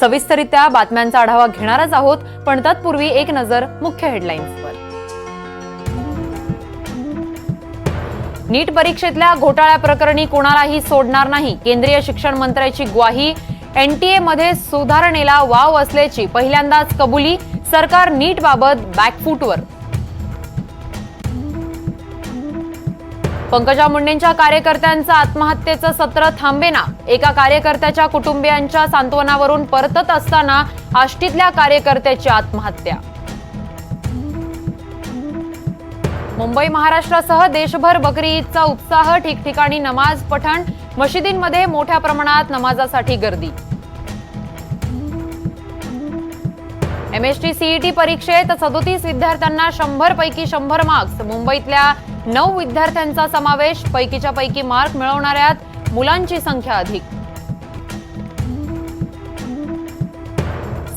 सविस्तरित्या बातम्यांचा आढावा घेणारच आहोत पण तत्पूर्वी एक नजर मुख्य हेडलाईन्सवर. नीट परीक्षेतल्या घोटाळ्या प्रकरणी कोणालाही सोडणार नाही. केंद्रीय शिक्षण मंत्र्याची ग्वाही एनटीए मध्ये सुधारणेला वाव असल्याची पहिल्यांदाच कबुली सरकार नीटबाबत बॅकफूटवर पंकजा मुंडेंच्या कार्यकर्त्यांचं आत्महत्येचं सत्र थांबेना. एका कार्यकर्त्याच्या कुटुंबियांच्या सांत्वनावरून परतत असताना आष्टीतल्या कार्यकर्त्याची आत्महत्या. मुंबई महाराष्ट्रासह देशभर बकरी ईदचा उत्साह ठिकठिकाणी नमाज पठण मशिदींमध्ये मोठ्या प्रमाणात नमाजासाठी गर्दी. एमएसटी सीईटी परीक्षेत सदोतीस विद्यार्थ्यांना शंभर पैकी शंभर मार्क्स मुंबईतल्या नऊ विद्यार्थ्यांचा समावेश पैकीच्या पैकी मार्क मिळवणाऱ्यात मुलांची संख्या अधिक.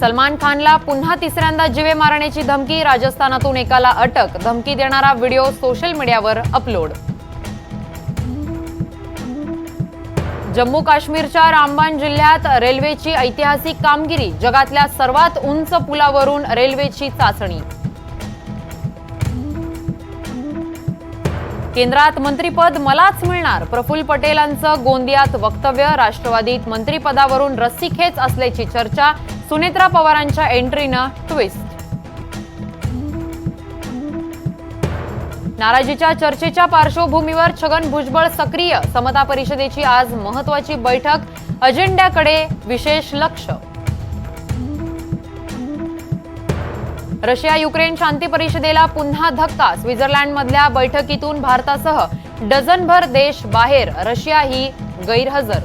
सलमान खानला पुन्हा तिसऱ्यांदा जिवे मारण्याची धमकी राजस्थानातून एकाला अटक धमकी देणारा व्हिडिओ सोशल मीडियावर अपलोड. जम्मू काश्मीरच्या रामबान जिल्ह्यात रेल्वेची ऐतिहासिक कामगिरी जगातल्या सर्वात उंच पुलावरून रेल्वेची चाचणी. केंद्रात मंत्रीपद मलाच मिळणार. प्रफुल्ल पटेलांचं गोंदियात वक्तव्य राष्ट्रवादीत मंत्रीपदावरून रस्सीखेच असल्याची चर्चा सुनेत्रा पवारांच्या एंट्रीनं ट्विस्ट. नाराजीच्या चर्चेच्या पार्श्वभूमीवर छगन भुजबळ सक्रिय. समता परिषदेची आज महत्वाची बैठक. अजेंड्याकडे विशेष लक्ष. रशिया युक्रेन शांती परिषदेला पुन्हा धक्का. स्वित्झर्लंडमधल्या बैठकीतून भारतासह डझनभर देश बाहेर. रशिया ही गैरहजर.